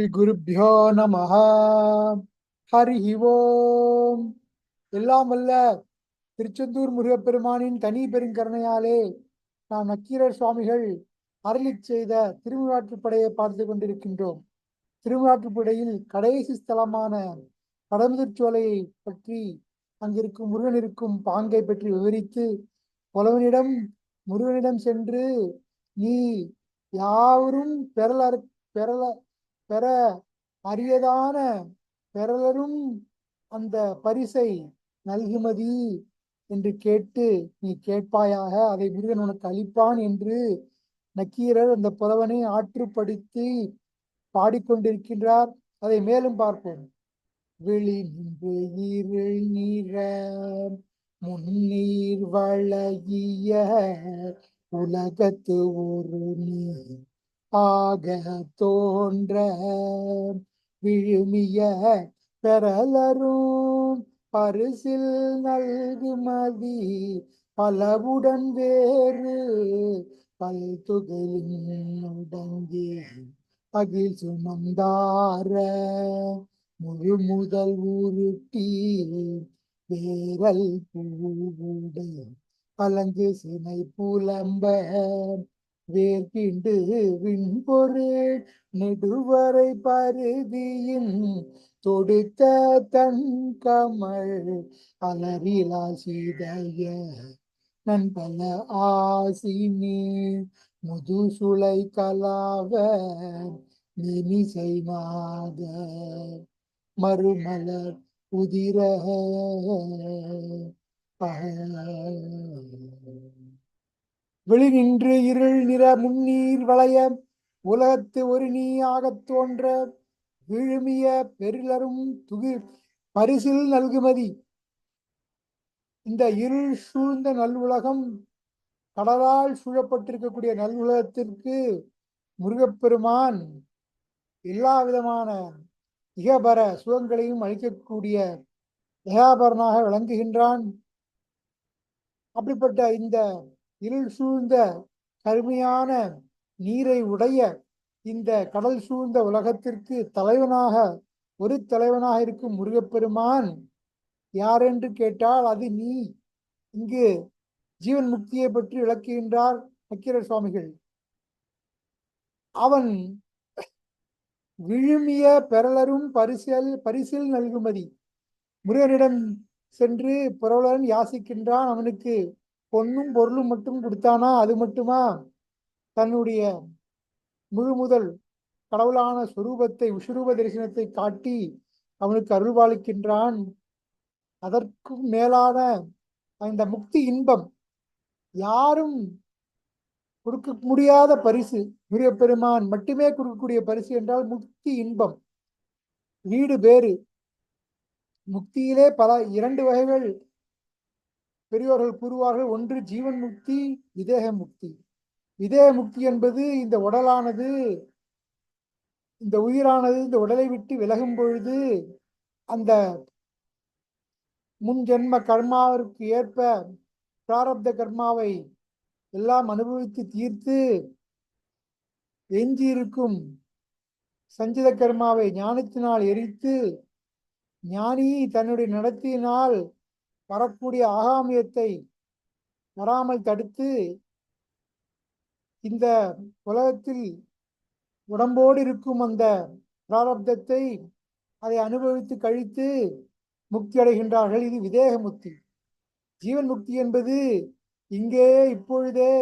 ஸ்ரீ நம ஹரி ஓம் எல்லாம் அல்ல திருச்செந்தூர் முருகப்பெருமானின் தனி பெருங்கருணையாலே நாம் நக்கீரர் சுவாமிகள் அருளி செய்த திருவிழாற்றுப்படையை பார்த்து கொண்டிருக்கின்றோம். திருவிழாற்றுப்படையில் கடைசி ஸ்தலமான கடமுதிர்ச்சோலையை பற்றி அங்கிருக்கும் முருகன் இருக்கும் பாங்கை பற்றி விவரித்து புலவனிடம் முருகனிடம் சென்று நீ யாவரும் பெறல பெறல பெற அரியதான பெறலரும் அந்த பரிசை நல்குமதி என்று கேட்டு நீ கேட்பாயாக அதை முருகன் உனக்கு அளிப்பான் என்று நக்கீரர் அந்த புலவனை ஆற்றுப்படுத்தி பாடிக்கொண்டிருக்கின்றார். அதை மேலும் பார்ப்போம். விழி நின்று இருள் நீர முன்னீர் வளகிய உலகத்து ஒரு நீர். ஆக தோன்ற விழுமிய பெறலரும் பரிசில் நல்குமதி பலவுடன் வேறு பல்துகளின் உடங்கி அகில் சுமந்தார முழு முதல் உருட்டி வேரல் பூவுடை பலங்கு சினை புலம்ப வேர்கிண்டு விண்பொருள் நெடுவரை பருதியின் தொடுத்த தன் கமல் அலரிலா சீதைய. நண்பல ஆசினே முதுசுளை கலாவ நிமிசை மாத மறுமலர் உதிர வெளி நின்று இருள் நிற முன்னீர் வளைய உலகத்து ஒரு நீ ஆகத் தோன்ற விழுமிய பெருளரும் துகு பரிசில் நல்குமதி. இந்த இருள் சூழ்ந்த நல்லுலகம் கடலால் சூழப்பட்டிருக்கக்கூடிய நல்லுலகத்திற்கு முருகப்பெருமான் எல்லா விதமான இகபர சுகங்களையும் அளிக்கக்கூடிய தயாபரனாக விளங்குகின்றான். அப்படிப்பட்ட இந்த இருள் சூழ்ந்த கருமையான நீரை உடைய இந்த கடல் சூழ்ந்த உலகத்திற்கு தலைவனாக ஒரு தலைவனாக இருக்கும் முருகப்பெருமான் யார் என்று கேட்டால் அது நீ. இங்கு ஜீவன் முக்தியை பற்றி விளக்குகின்றார் நக்கீரர் சுவாமிகள். அவன் விழுமிய பெறலரும் பரிசல் பரிசில் நல்குமதி. முருகனிடம் சென்று புரவலன் யாசிக்கின்றான் அவனுக்கு பொன்னும் பொருளும் மட்டும் கொடுத்தானா? அது மட்டுமா? தன்னுடைய முழு முதல் கடவுளான சுரூபத்தை விஸ்வரூப தரிசனத்தை காட்டி அவனுக்கு அருள்வாளிக்கின்றான் அதற்கும் மேலான அந்த முக்தி இன்பம் யாரும் கொடுக்க முடியாத பரிசு. முருகப்பெருமான் மட்டுமே கொடுக்கக்கூடிய பரிசு என்றால் முக்தி இன்பம். வீடு வேறு. முக்தியிலே பல இரண்டு வகைகள் பெரியோர்கள் கூறுவார்கள் ஒன்று ஜீவன் முக்தி விதேக முக்தி. விதேக முக்தி என்பது இந்த உடலானது இந்த உயிரானது இந்த உடலை விட்டு விலகும் பொழுது அந்த முன் ஜென்ம கர்மாவிற்கு ஏற்ப பிராரப்த கர்மாவை எல்லாம் அனுபவித்து தீர்த்து எஞ்சியிருக்கும் சஞ்சித கர்மாவை ஞானத்தினால் எரித்து ஞானி தன்னுடைய நடத்தியினால் வரக்கூடிய ஆகாமியத்தை வராமல் தடுத்து இந்த உலகத்தில் உடம்போடு இருக்கும் அந்த பிராரப்தத்தை அதை அனுபவித்து கழித்து முக்தி அடைகின்றார்கள். இது விதேக முக்தி. ஜீவன் முக்தி என்பது இங்கே இப்பொழுதே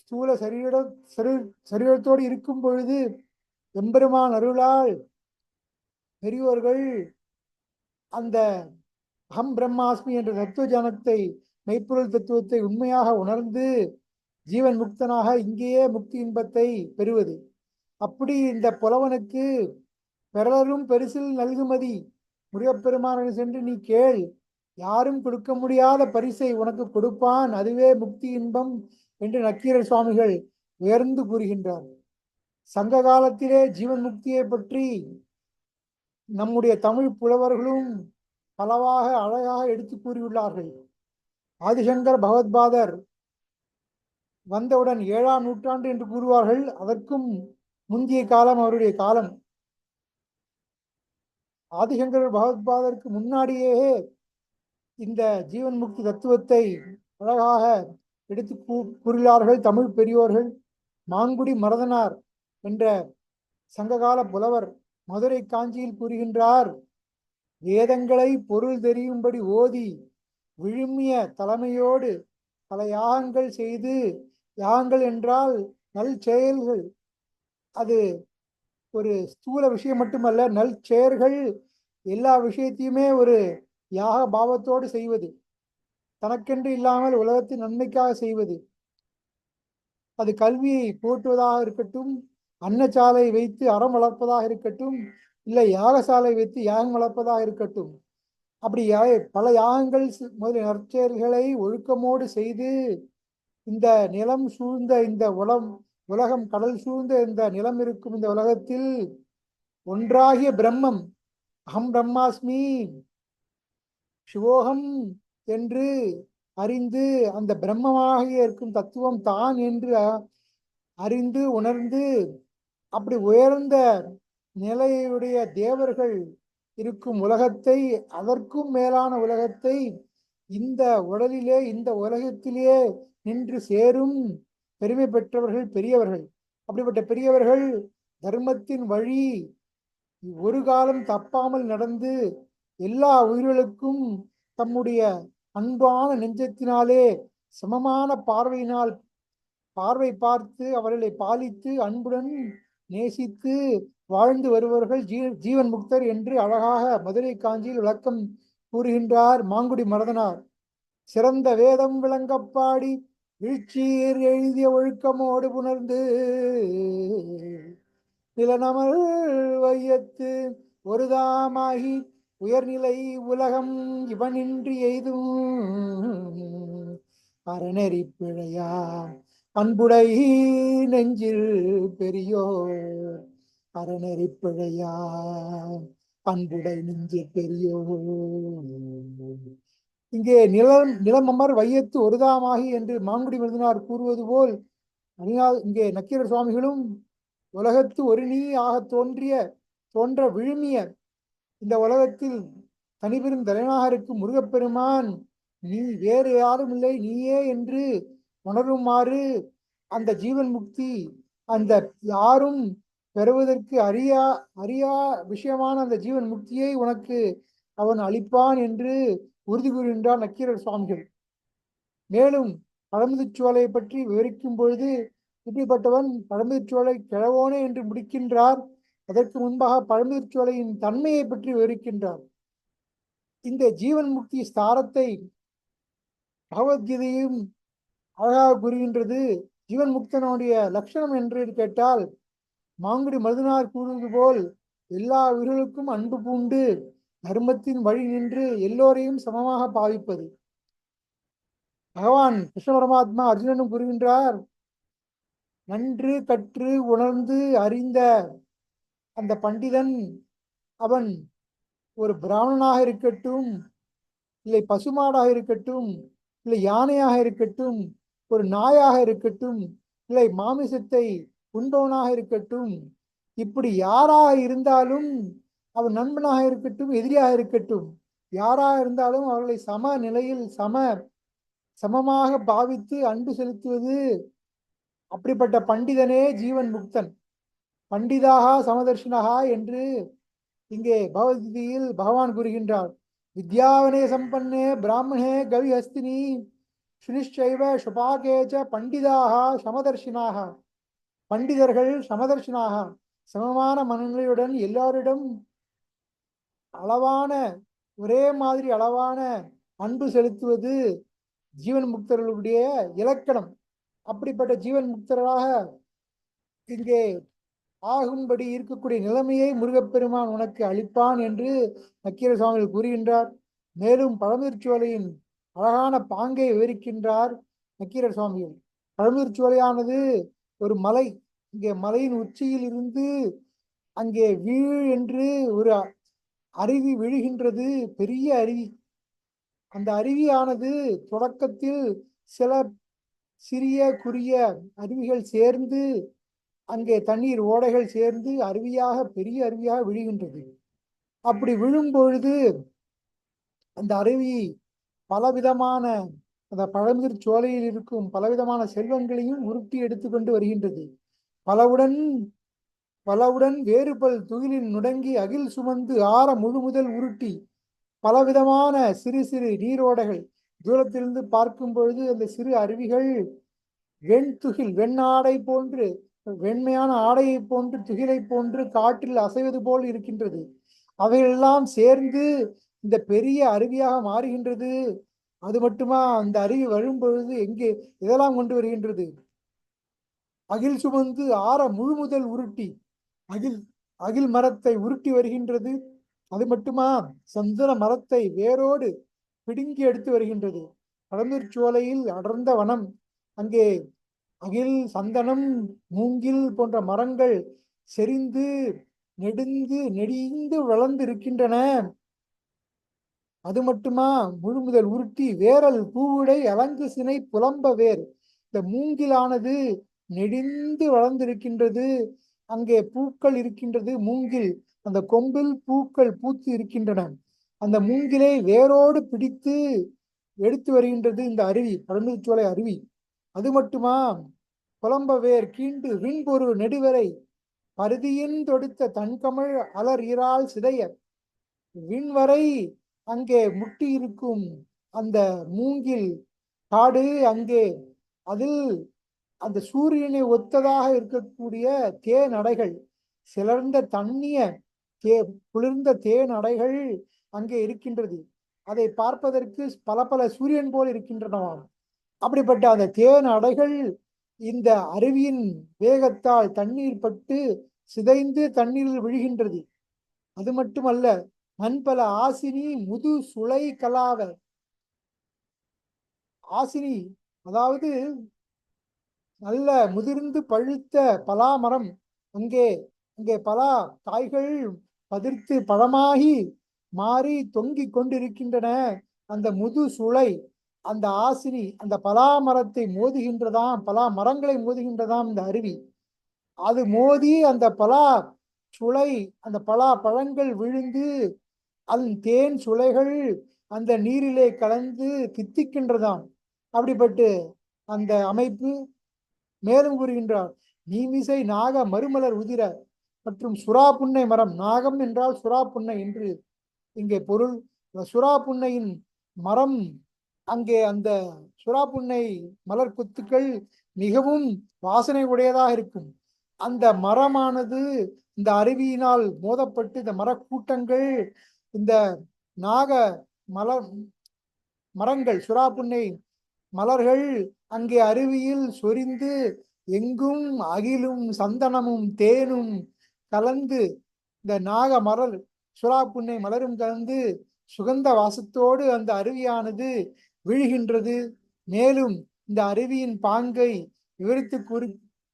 ஸ்தூல சரீர சரீ சரீரத்தோடு இருக்கும் பொழுது எம்பெருமான் அருளால் பெரியோர்கள் அந்த அகம் பிரம்மாஸ்மி என்ற தத்துவ ஜானத்தை மெய்ப்பொருள் தத்துவத்தை உண்மையாக உணர்ந்து ஜீவன் முக்தனாக இங்கேயே முக்தி இன்பத்தை பெறுவது. அப்படி இந்த புலவனுக்கு பிறரும் பெரிசில் நல்குமதி. முருகப்பெருமானை சென்று நீ கேள் யாரும் கொடுக்க முடியாத பரிசை உனக்கு கொடுப்பான் அதுவே முக்தி இன்பம் என்று நக்கீரர் சுவாமிகள் உயர்ந்து கூறுகின்றார். சங்க காலத்திலே ஜீவன் முக்தியை பற்றி நம்முடைய தமிழ் புலவர்களும் பலவாக அழகாக எடுத்து கூறியுள்ளார்கள். ஆதிசங்கர் பகவத்பாதர் வந்தவுடன் ஏழாம் நூற்றாண்டு என்று கூறுவார்கள். அதற்கும் முந்திய காலம் அவருடைய காலம். ஆதிசங்கர் பகவத்பாதருக்கு முன்னாடியே இந்த ஜீவன் முக்தி தத்துவத்தை அழகாக எடுத்து கூ- கூறுகிறார்கள் தமிழ் பெரியோர்கள் மாங்குடி மரதனார் என்ற சங்ககால புலவர் மதுரை காஞ்சியில் கூறுகின்றார். வேதங்களை பொருள் தெரியும்படி ஓதி விழுமிய தலைமையோடு பல யாகங்கள் செய்து யாகங்கள் என்றால் நல் செயல்கள். அது ஒரு ஸ்தூல விஷயம் மட்டுமல்ல நல் செயல்கள் எல்லா விஷயத்தையுமே ஒரு யாக பாவத்தோடு செய்வது. தனக்கென்று இல்லாமல் உலகத்தின் நன்மைக்காக செய்வது. அது கல்வியை போற்றுவதாக இருக்கட்டும் அன்னச்சாலை வைத்து அறம் வளர்ப்பதாக இருக்கட்டும் இல்லை யாகசாலை வைத்து யாகம் வளர்ப்பதாக இருக்கட்டும். அப்படி பல யாகங்கள் முதலில் முதலிய நற்செயல்களை ஒழுக்கமோடு செய்து இந்த நிலம் சூழ்ந்த இந்த உலம் உலகம் கடல் சூழ்ந்த இந்த நிலம் இருக்கும் இந்த உலகத்தில் ஒன்றாகிய பிரம்மம் அகம் பிரம்மாஸ்மி சிவோகம் என்று அறிந்து அந்த பிரம்மமாக இருக்கும் தத்துவம் தான் என்று அறிந்து உணர்ந்து அப்படி உயர்ந்த நிலையுடைய தேவர்கள் இருக்கும் உலகத்தை அதற்கும் மேலான உலகத்தை இந்த உடலிலே இந்த உலகத்திலேயே நின்று சேரும் பெருமை பெற்றவர்கள் பெரியவர்கள். அப்படிப்பட்ட பெரியவர்கள் தர்மத்தின் வழி ஒரு காலம் தப்பாமல் நடந்து எல்லா உயிர்களுக்கும் தம்முடைய அன்பான நெஞ்சத்தினாலே சமமான பார்வையினால் பார்வை பார்த்து அவர்களை பாலித்து அன்புடன் நேசித்து வாழ்ந்து வருபவர்கள் ஜீ ஜீவன் முக்தர் என்று அழகாக மதுரை காஞ்சியில் விளக்கம் கூறுகின்றார் மாங்குடி மரதனார். சிறந்த வேதம் விளங்கப்பாடி வீழ்ச்சியர் எழுதிய ஒழுக்கமோடு புணர்ந்து நிலநமல் வையத்து ஒருதாமாகி உயர்நிலை உலகம் இவனின்றி எய்தும் அறநெறி பிழையா அன்புடை நெஞ்சில் பெரியோர் அறநெறி பிழையா அன்புடை நெஞ்சில் பெரியோர். இங்கே நிலம் நிலமமர் வையத்து ஒருதாமாகி என்று மாங்குடி விருந்தினார் கூறுவது போல் அணியால் இங்கே நக்கீரர் சுவாமிகளும் உலகத்து ஒரு நீ ஆக தோன்றிய தோன்ற விழுமிய இந்த உலகத்தில் தனிபெரும் தலைவனாக இருக்கும் முருகப்பெருமான் நீ வேறு யாரும் இல்லை நீயே என்று உணருமாறு அந்த ஜீவன் முக்தி அந்த யாரும் பெறுவதற்கு அறியா அறியா விஷயமான அந்த ஜீவன் முக்தியை உனக்கு அவன் அளிப்பான் என்று உறுதி கூறுகின்றார் நக்கீரர் சுவாமிகள். மேலும் பழமுதிர்ச்சோலையை பற்றி விவரிக்கும் பொழுது இப்படிப்பட்டவன் பழமுதிர்ச்சோலை கிழவோனே என்று முடிக்கின்றார். அதற்கு முன்பாக பழமுதிர்ச்சோலையின் தன்மையை பற்றி விவரிக்கின்றார். இந்த ஜீவன் முக்தி ஸ்தாரத்தை பகவத்கீதையும் அழகாக கூறுகின்றது ஜீவன் முக்தனுடைய லட்சணம் என்று கேட்டால் மாங்குடி மருதனார் கூறுவது போல் எல்லா உயிர்களுக்கும் அன்பு பூண்டு தர்மத்தின் வழி நின்று எல்லோரையும் சமமாக பாவிப்பது. பகவான் கிருஷ்ண பரமாத்மா அர்ஜுனனும் கூறுகின்றார் நன்று கற்று உணர்ந்து அறிந்த அந்த பண்டிதன் அவன் ஒரு பிராமணனாக இருக்கட்டும் இல்லை பசுமாடாக இருக்கட்டும் இல்லை யானையாக இருக்கட்டும் ஒரு நாயாக இருக்கட்டும் இல்லை மாமிசத்தை உண்பவனாக இருக்கட்டும் இப்படி யாராக இருந்தாலும் அவன் நண்பனாக இருக்கட்டும் எதிரியாக இருக்கட்டும் யாராக இருந்தாலும் அவர்களை சம நிலையில் சம சமமாக பாவித்து அன்பு செலுத்துவது அப்படிப்பட்ட பண்டிதனே ஜீவன் முக்தன். பண்டிதாக சமதர்ஷினகா என்று இங்கே பகவத்கீதையில் பகவான் கூறுகின்றார். வித்யாவனே சம்பன்னே பிராமணே கவிஹஸ்தினி சுனிச்சைவ சுபாகேஜ பண்டிதாக சமதர்ஷினாக பண்டிதர்கள் சமதர்ஷினாக சமமான மனநிலையுடன் எல்லாரிடம் அளவான ஒரே மாதிரி அளவான அன்பு செலுத்துவது ஜீவன் முக்தர்களுடைய இலக்கணம். அப்படிப்பட்ட ஜீவன் முக்தராக இங்கே ஆகும்படி இருக்கக்கூடிய நிலைமையை முருகப்பெருமான் உனக்கு அளிப்பான் என்று நக்கீர சுவாமிகள் கூறுகின்றார். மேலும் பழமுதிர்ச்சோலையின் அழகான பாங்கை விவரிக்கின்றார் நக்கீரர் சுவாமிகள். பழமுதிர்ச்சோலையானது ஒரு மலை இங்கே மலையின் உச்சியில் இருந்து அங்கே வீழ் என்று ஒரு அருவி விழுகின்றது பெரிய அருவி. அந்த அருவியானது தொடக்கத்தில் சில சிறிய குறுகிய அருவிகள் சேர்ந்து அங்கே தண்ணீர் ஓடைகள் சேர்ந்து அருவியாக பெரிய அருவியாக விழுகின்றது. அப்படி விழும்பொழுது அந்த அருவி பலவிதமான அந்த பழமுதிர் சோலையில் இருக்கும் பலவிதமான செல்வங்களையும் உருட்டி எடுத்துக்கொண்டு வருகின்றது. பலவுடன் பலவுடன் வேறுபல் துகிலில் நுடங்கி அகில் சுமந்து ஆற முழு முதல் உருட்டி பலவிதமான சிறு சிறு நீரோடைகள். தூரத்திலிருந்து பார்க்கும் பொழுது அந்த சிறு அருவிகள் வெண் துகில் வெண் வெண்ணாடை போன்று வெண்மையான ஆடையை போன்று துகிலை போன்று காற்றில் அசைவது போல் இருக்கின்றது. அவையெல்லாம் சேர்ந்து இந்த பெரிய அருவியாக மாறுகின்றது. அது மட்டுமா? அந்த அருவி வரும் பொழுது எங்கே? இதெல்லாம் கொண்டு வருகின்றது. அகில் சுமந்து ஆற முழு முதல் உருட்டி அகில் அகில் மரத்தை உருட்டி வருகின்றது. அது மட்டுமா? சந்தன மரத்தை வேரோடு பிடுங்கி எடுத்து வருகின்றது. கடந்தூர் சோலையில் அடர்ந்த வனம். அங்கே அகில் சந்தனம் மூங்கில் போன்ற மரங்கள் செறிந்து நெடுந்து நெடிந்து வளர்ந்து இருக்கின்றன அது மட்டுமா? முழு முதல் உருட்டி வேரல் பூவுடை அலங்கு சினை புலம்ப வேர். இந்த மூங்கிலானது நெடிந்து வளர்ந்திருக்கின்றது. அங்கே பூக்கள் இருக்கின்றது. மூங்கில் அந்த கொம்பில் பூக்கள் பூத்து இருக்கின்றன. அந்த மூங்கிலை வேரோடு பிடித்து எடுத்து வருகின்றது இந்த அருவி பழமுதிர்ச்சோலை அருவி. அது மட்டுமா? புலம்ப வேர் கீண்டு விண்பொரு நெடுவரை. பருதியின் தொடுத்த தன்கமழ் அலர் இறால் சிதைய விண்வரை அங்கே முட்டி இருக்கும் அந்த மூங்கில் காடு அங்கே. அதில் அந்த சூரியனை ஒத்ததாக இருக்கக்கூடிய தேனடைகள் சிலர்ந்த தண்ணிய தே குளிர்ந்த தேனடைகள் அங்கே இருக்கின்றது. அதை பார்ப்பதற்கு பல பல சூரியன் போல் இருக்கின்றனவாம். அப்படிப்பட்ட அந்த தேன் அடைகள் இந்த அருவியின் வேகத்தால் தண்ணீர் பட்டு சிதைந்து தண்ணீரில் விழுகின்றது. அது மட்டுமல்ல மண்பல ஆசினி முது சுளை கலாவ ஆசினி அதாவது நல்ல முதிர்ந்து பழுத்த பலாமரம். அங்கே அங்கே பலா காய்கள் பதிர்த்து பழமாகி மாறி தொங்கிக் கொண்டிருக்கின்றன அந்த முது சுளை. அந்த ஆசினி அந்த பலா மரத்தை மோதுகின்றதாம் பலா மரங்களை மோதுகின்றதாம் இந்த அருவி. அது மோதி அந்த பலா சுளை அந்த பலா பழங்கள் விழுந்து அதன் தேன் சுளைகள் அந்த நீரிலே கலந்து பித்திக்கின்றதாம். அப்படிப்பட்டு அந்த அமைப்பு மேலும் கூறுகின்றார் நீமிசை நாக மறுமலர் உதிர மற்றும் சுறா புன்னை மரம். நாகம் என்றால் சுறா புன்னை என்று இங்கே பொருள். சுறா புன்னையின் மரம் அங்கே அந்த சுறா புன்னை மலர் குத்துக்கள் மிகவும் வாசனை உடையதாக இருக்கும். அந்த மரமானது இந்த அருவியினால் மோதப்பட்டு இந்த மரக்கூட்டங்கள் இந்த நாக மலர் மரங்கள் சுறா புன்னை மலர்கள் அங்கே அருவியில் சொரிந்து எங்கும் அகிலும் சந்தனமும் தேனும் கலந்து இந்த நாக மலர் சுறா புன்னை மலரும் கலந்து சுகந்த வாசத்தோடு அந்த அருவியானது விழுகின்றது. மேலும் இந்த அருவியின் பாங்கை விவரித்து கூறி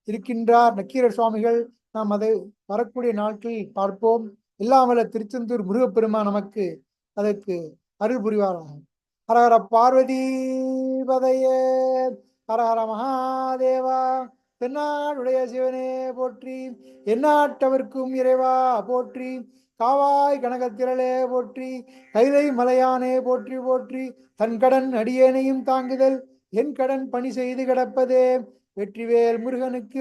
இருக்கின்றார் நக்கீரர் சுவாமிகள். நாம் அதை வரக்கூடிய நாட்களில் பார்ப்போம். இல்லாமல திருச்செந்தூர் முருகப்பெருமா நமக்கு அதற்கு அருள் புரிவாராகும். ஹரஹர பார்வதி பதைய ஹரஹர மகாதேவா தென்னாடுடைய சிவனே போற்றி எந்நாட்டவர்க்கும் இறைவா போற்றி காவாய் கனகத்திரளே போற்றி கைலை மலையானே போற்றி போற்றி தன் கடன் அடியேனையும் தாங்குதல் என் கடன் பணி செய்து கிடப்பதே வெற்றிவேல் முருகனுக்கு